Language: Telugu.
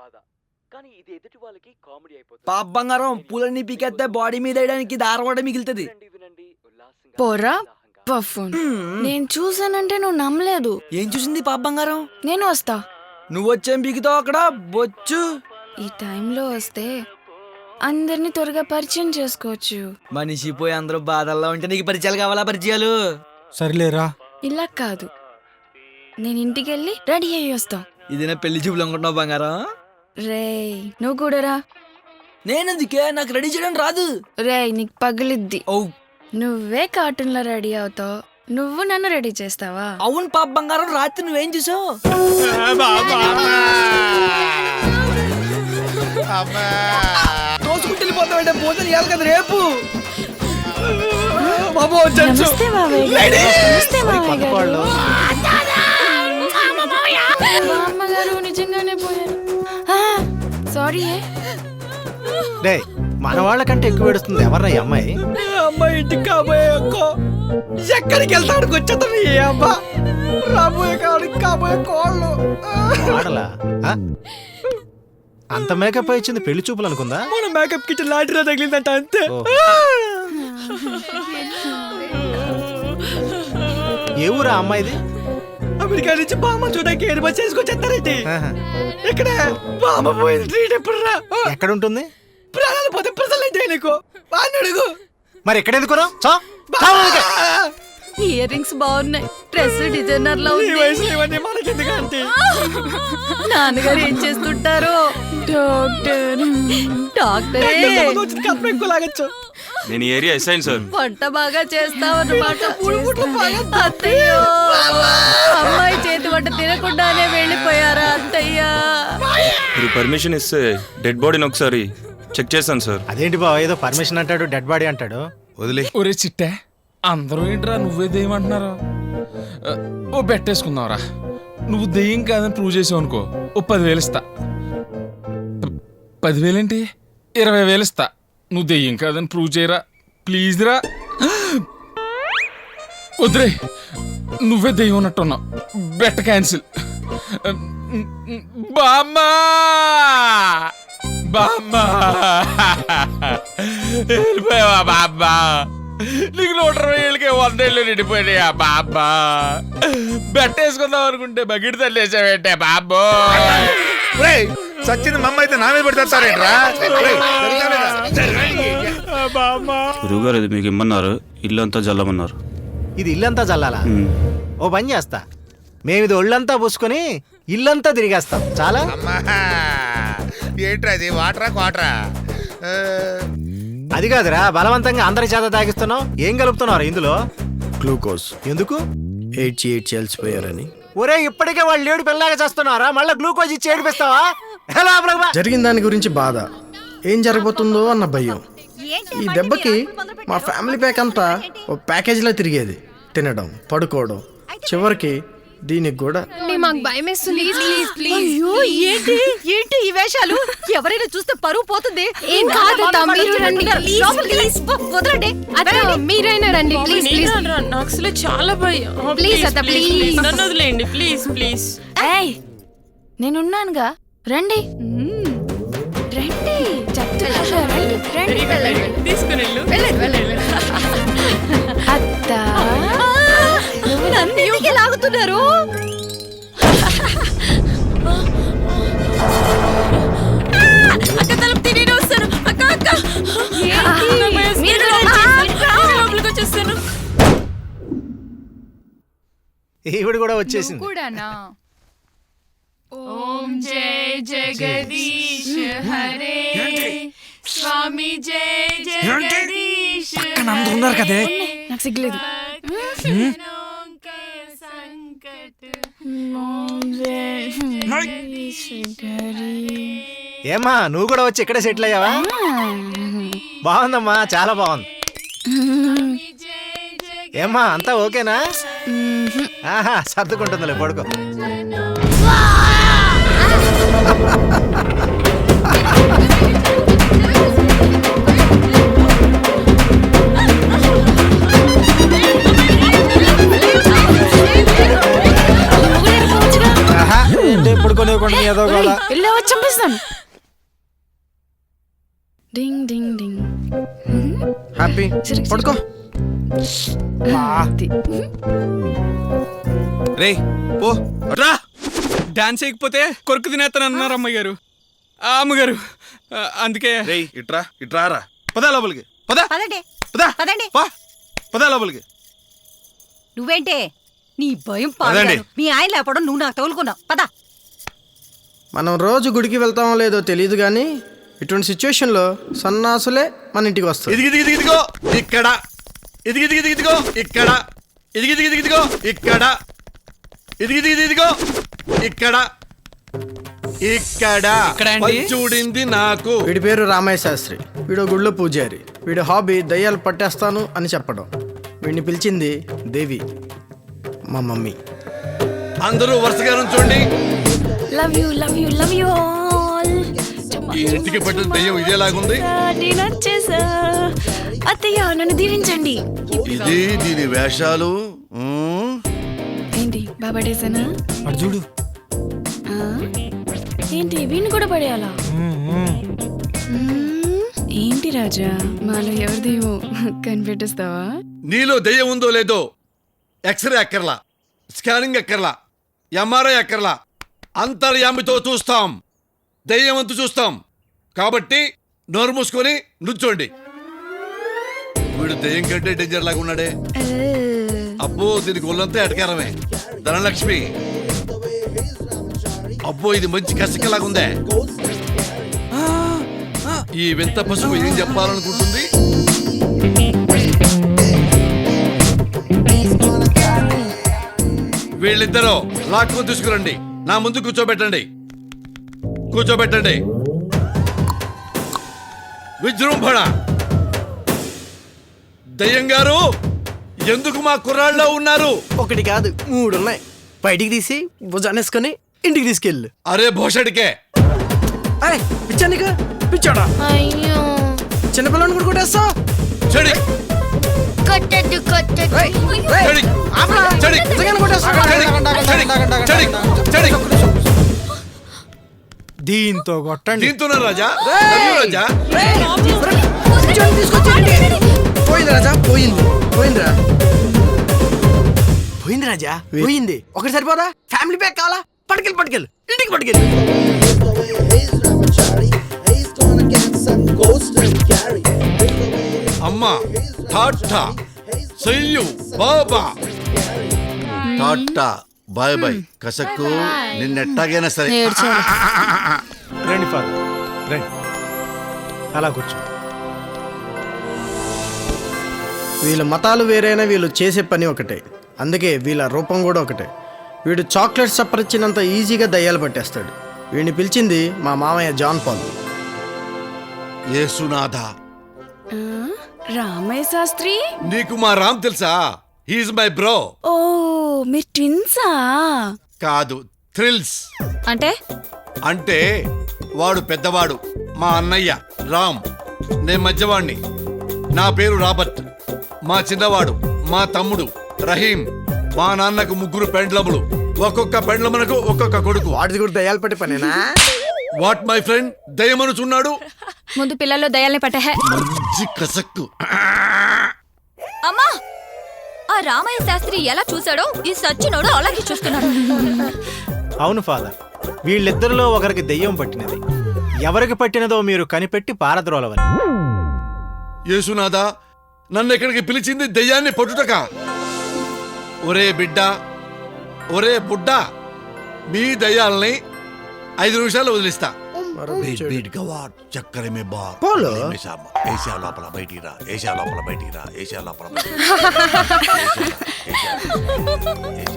బాధ. కానీ ఇది ఎదుటి వాళ్ళకి కామెడీ అయిపోతుంది. పాప బంగారం పూలన్నీ పీకేస్తే బాడీ మీద వేయడానికి దారం కూడా మిగులుతుంది. వినండి వినండి. ఉల్లాసంగా పోరా? ఉత్సాహంగా. నేను చూసానంటే నువ్వు నమ్మలేదు. ఏం చూసింది పాప బంగారం? నేను వస్తా. నువ్వు వచ్చేం పీకుతావు అక్కడ? బొచ్చు. ఈ టైంలో వస్తే అందరినీ త్వరగా పరిచయం చేసుకోవచ్చు. మనిషి పోయి అందరూ బాధల్లో ఉంటే నీకు పరిచయాలు కావాలా పరిచయాలు? సర్లేరా. ఇలా కాదు. నేను ఇంటికి వెళ్ళి రెడీ అయ్యి వస్తాం. ఇది నా పెళ్ళి చూపులు అనుకుంటున్నావు బంగారం? రే నువ్వు కూడా రా నేనెందుకే? నాకు రెడీ చేయడం రాదు. రే నీకు పగిలిద్ది. ఓ నువ్వే కార్టూన్లో రెడీ అవుతావు. నువ్వు నన్ను రెడీ చేస్తావా? అవును పాప బంగారం రాత్రి నువ్వేం చూసావు? తోసుకుంటూ వెళ్ళిపోతావంటే పోతే ఇవ్వాలి కదా రేపు. బాబు వచ్చేచ్చు. నమస్తే మావయ్య గారు. నమస్తే మావయ్య గారు. మా అమ్మగారు నిజంగానే పోయారు. సారీ. డే మన వాళ్ళకంటే ఎక్కువ ఏడుస్తుంది ఎవర్రా ఈ అమ్మాయి? అమ్మాయి ఇంటికి కాబోయే అక్క? ఎక్కడికి వెళ్తాడు వచ్చేస్తాడు ఏ అబ్బా రాబోయే కాడికి కాబోయే కోళ్ళు. వాడలా ఆ? అంత మేకప్ ఇచ్చింది పెళ్ళి చూపులు అనుకుందా? మన మేకప్ కిట్ లాటరీ తగిలిందంట అంతే. ఓ. ఏ ఊరా అమ్మాయిది? అమెరికా నుంచి బామ్మ చూడడానికి ఎయిర్ బస్ చేసుకొచ్చేస్తారేంటి. ఇక్కడ బామ్మ పోయింది ట్రీట్ ఎప్పుడు రా ఎక్కడ ఉంటుంది ప్రాణాలు పోతే ప్రజలు అయితే నీకు? వాడిని అడుగు. మరి ఎక్కడ ఎందుకురా ఇయర్ రింగ్స్ బాగున్నాయి. డ్రెస్ డిజైనర్లో ఈ ఉంది. వయసులో ఇవన్నీ మనకెందుకు అంటే నాన్నగారు ఏం చేస్తుంటారు? డాక్టర్. డాక్టరే కప్పు ఎక్కువ లాగచ్చు. నేను ఈ ఏరియా ఎస్ఐన్ సార్. వంట బాగా చేస్తావు అన్నమాట అత్తయ్య అమ్మాయి చేతి వంట తినకుండానే వెళ్ళిపోయారా అత్తయ్య? మీరు పర్మిషన్ ఇస్తే డెడ్ బాడీని ఒకసారి చెక్ చేస్తాను సార్. అదేంటి బావ ఏదో పర్మిషన్ అంటాడు డెడ్ బాడీ అంటాడు? వదిలే. ఒరే చిట్టే అందరూ ఏంట్రా నువ్వే దెయ్యం అంటున్నారు? ఆ, ఓ బెట్టేసుకుందాంరా. నువ్వు దెయ్యం కాదని ప్రూవ్ చేసావు అనుకో ఓ పదివేలు ఇస్తా. ప- పదివేలేంటి? ఇరవై వేలు ఇస్తా. నువ్వు దెయ్యం కాదని ప్రూవ్ చేయరా? ప్లీజ్ రా. వద్దురే నువ్వే దెయ్యం ఉన్నట్టున్నావు బెట్ట క్యాన్సిల్ బామ్మా! బామ్మా! వెళ్ళిపోయావా బామ్మా? నీకు నూట ఇరవై ఏళ్ళకే వంద ఏళ్ళు నిండిపోయినాయా బామ్మా? బెట్టేసుకుందాం అనుకుంటే బగిడి తల్లేసావేంటే బాబ్బో సచ్చింది మమ్మ అయితే నా మీద పెడతారేంట్రా గురువుగారు ఇది మీకు ఇమ్మన్నారు. ఇల్లు అంతా జల్లమన్నారు. ఇది ఇల్లంతా చల్లాలా. ఓ పని చేస్తా. మేము ఇది ఒళ్ళంతా పూసుకొని ఇల్లంతా తిరిగేస్తాం. చాలా? అమ్మా ఏంట్రా ఇది? వాటరా క్వాటరా? ఆ, అది కాదురా బలవంతంగా అందరి చేత తాగిస్తున్నావు. ఏం కలుపుతున్నారు ఇందులో? గ్లూకోజ్. ఎందుకు? ఏడ్చి ఏడ్చి అలసిపోయారని. ఒరే ఇప్పటికే వాళ్ళు ఏడు పిల్లగా చేస్తున్నారా? మళ్ళీ గ్లూకోజ్ ఇచ్చి ఏడిపిస్తావా? జరిగిన దాని గురించి బాధ. ఏం జరగబోతుందో అన్న భయం. ఈ దెబ్బకి మా ఫ్యామిలీ ప్యాక్ అంతా ఓ ప్యాకేజీలో తిరిగేది. తినడం పడుకోవడం. చివరికి దీనికి కూడా మాకు భయం వేస్తుంది. ప్లీజ్ ప్లీజ్ అయ్యో ఏంటి? ఏంటి ఈ వేషాలు? ఎవరైనా చూస్తే పరువు పోతుంది. ఏం కాదు మీరు రండి. ప్లీజ్ వదలండి. అత్త మీరైనా రండి. ప్లీజ్ ప్లీజ్ నాకు అసలు చాలా భయం. Please, అత్త, please. నన్ను వదిలేయండి. ప్లీజ్ ప్లీజ్ ఏయ్ నేనున్నానుగా. రండి. రండి. చెప్తున్నా రండి. రండి. తీసుకుని అత్త. నన్ను లాగుతున్నారు ఈవిడ కూడా వచ్చేసింది. కూడానా? ఓం జయ జగదీశ్ హరే. స్వామి జయ జగదీశ్ అందరూ ఉన్నారు కదే. నాకు సిగ్గులేదు. ఏమ్మా నువ్వు కూడా వచ్చి ఇక్కడే సెటిల్ అయ్యావా? బాగుందమ్మా చాలా బాగుంది. ఏమ్మా అంతా ఓకేనా? ఆహా సర్దుకుంటుందిలే పడుకో. పడుకోనివ్వకుండా ఏదో గోల. వెళ్ళవచ్చు చంపేస్తాను. డింగ్ డింగ్ డింగ్. హ్యాపీ. పడుకో. రే పో. రా. డాన్స్ చేయకపోతే కొరుకు తినేస్తాను అన్నారు అమ్మాయి గారు. అమ్మగారు. అందుకే. రేయ్ ఇట్రా ఇట్రా రా పదా లోపలికి. పదా. పదండి. పదా. పదండి. పా. పదా లోపలికి. నువ్వేంటే? నీ భయం పదండి. పాడాను మీ ఆయన లేపడం నువ్వు నాకు తగులుకున్నావు. పద. మనం రోజు గుడికి వెళ్తామో లేదో తెలియదు కానీ ఇటువంటి సిచ్యువేషన్లో సన్నాసులే మన ఇంటికి వస్తారు. ఇదిగి ఇదిగి ఇదిగో ఇక్కడ. ఇదిగి ఇదిగి ఇదిగో ఇక్కడ. ఇదిగి ఇదిగి ఇదిగో. ఇక్కడ. ఇదిగి ఇదిగి ఇదిగో. ఇక్కడ. ఇక్కడ? చూడింది నాకు. వీడి పేరు రామయ్య శాస్త్రి వీడు గుళ్ళో పూజారి. వీడి హాబీ దయ్యాలు పట్టేస్తాను అని చెప్పడం. వీడిని పిలిచింది దేవి మా మమ్మీ. అందరూ వరుసగా నుంచోండి. Love you love you love you all ఈ ఇంటికి పట్టిన దెయ్యం ఇదేలాగుంది? నేను వచ్చేసా అత్తయ్య నన్ను దీవించండి. ఇది దీని వేషాలు. ఏంటి అటు చూడు ఆ? ఏంటి వీణ్ణి కూడా పడేయాలా. ఏంటి రాజా మాలో ఎవరిదేమో కనిపెట్టేస్తావా? నీలో దెయ్యం ఉందో లేదో ఎక్స్రే అక్కర్లా స్కానింగ్ అక్కర్లా ఎంఆర్ఐ అక్కర్లా అంతర్యామితో చూస్తాం దెయ్యం అంతు చూస్తాం. కాబట్టి నోరు మూసుకొని నుంచోండి. వీడు దెయ్యం కంటే డేంజర్ లాగా ఉన్నాడే. అబ్బో దీనికి ఒళ్ళంతా ఎటకారమే ధనలక్ష్మి అబ్బో ఇది మంచి కసకలాగుందే. ఈ వింత పశువు ఏం చెప్పాలనుకుంటుంది? వీళ్ళిద్దరూ లాక్కుని తీసుకురండి. నా ముందు కూర్చోబెట్టండి. కూర్చోబెట్టండి. విజృంభణ. దయ్యం గారు ఎందుకు మా కుర్రాళ్ళలో ఉన్నారు? ఒకటి కాదు మూడు ఉన్నాయి బయటికి తీసి భుజానేసుకొని ఇంటికి తీసుకెళ్ళు. అరే భోషడికే. అరే పిచ్చానిక పిచ్చాడా? అయ్యో. చిన్నపిల్లని కూడా కొట్టేస్తా చెడి. కొట్టద్దు కొట్టద్దు. చెడి. చెడి. నిజంగానే కొట్టేస్తా. చెడి. చెడి. చెడి. దీంతో కొట్టండి. దీంతోనా రాజా? రఘు రాజా? పిచ్చోడిని తీసుకొచ్చి ఇంటికి. పోయింది రాజా పోయింది. పోయిందిరా. పోయింది రాజా. పోయింది. ఒకటి సరిపోదా? ఫ్యామిలీ ప్యాక్ కావాలా? పట్టుకెళ్ళి పట్టుకెళ్ళి ఇంటికి పట్టుకెళ్ళి అమ్మ టాటా సయ్యు బాబా. టాటా బాయ్ బాయ్. కసక్కు నిన్నెట్టాగైనా సరే. రండి ఫాదర్ రండి. అలా కూర్చో. వీళ్ళ మతాలు వేరైనా వీళ్ళు చేసే పని ఒకటే. అందుకే వీళ్ళ రూపం కూడా ఒకటే. వీడు చాక్లెట్ సప్పరిచ్చినంత ఈజీగా దయ్యాలు పట్టేస్తాడు. వీడిని పిలిచింది మా మామయ్య జాన్ పాల్. యేసునాథ. రామయ్య శాస్త్రి? నీకు మా రామ్ తెలుసా? He's my bro. ఓ మీరు ట్విన్సా? కాదు థ్రిల్స్. అంటే? అంటే వాడు పెద్దవాడు మా అన్నయ్య రామ్. నేను మధ్యవాణ్ణి. నా పేరు రాబర్ట్. మా చిన్నవాడు మా తమ్ముడు రహీం. మా నాన్నకు ముగ్గురు పెండ్లములు. ఒక్కొక్క పెండ్లమునకు ఒక్కొక్క కొడుకు. వాడిది కూడా దయ్యాలు పట్టే పనేనా? What my friend? దయమనుచున్నాడు? ముందు పిల్లల్లో దయాల్ని పట్టే మంచి కసక్కు. అమ్మా! ఆ రామయ్య శాస్త్రి ఎలా చూశాడో ఈ సచ్చినోడు అలాగే చూస్తున్నాడు. అవును ఫాదర్. వీళ్ళిద్దరిలో ఒకరికి దెయ్యం పట్టినది. ఎవరికి పట్టినదో మీరు కనిపెట్టి పారద్రోలవని యేసునాథా నన్ను ఇక్కడికి పిలిచింది దెయ్యాన్ని పట్టుటక? ఒరే బిడ్డ ఒరే బుడ్డ మీ దయ్యాలని ఐదు నిమిషాలు వదిలిస్తా బీట్ బీట్ గవాడ్ చక్కర మే బార్ పోలో. గలే మే శామ. ఏషియా లోపల బయటికి రా ఏషియా లోపల బయటికి రా ఏషియా లోపల బయటికి రా. Asia, Asia, Asia.